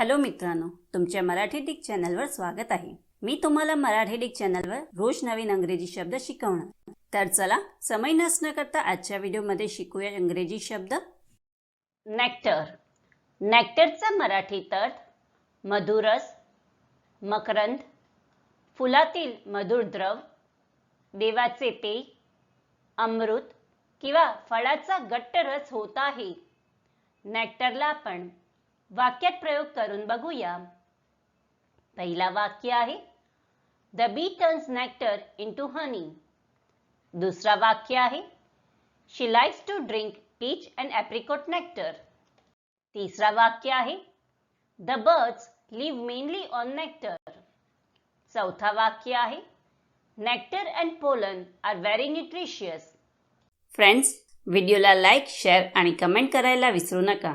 Hello मित्रांनो तुमच्या Marathi Dick चॅनलवर स्वागत आहे. मी तुम्हाला मराठी डिक चॅनलवर रोज नवीन अंग्रेजी शब्द शिकवणार. तर चला समय नसणं करता आजच्या व्हिडिओमध्ये शिकूया इंग्रजी शब्द. नॅक्टर नॅक्टरचा मराठी तट मधुरस मकरंद फुलातील मधुर द्रव देवाचे पेय अमृत किंवा फळाचा गट्ट रस होत आहे. नेक्टरला आपण वाक्यात प्रयोग करून बघूया. पहिला वाक्य आहे the bee turns nectar into honey दुसरा वाक्य आहे she likes to drink peach and apricot nectar तिसरा वाक्य आहे the birds live mainly on nectar चौथा वाक्य आहे nectar and pollen are very nutritious friends व्हिडिओला लाईक शेअर आणि कमेंट करायला विसरू नका.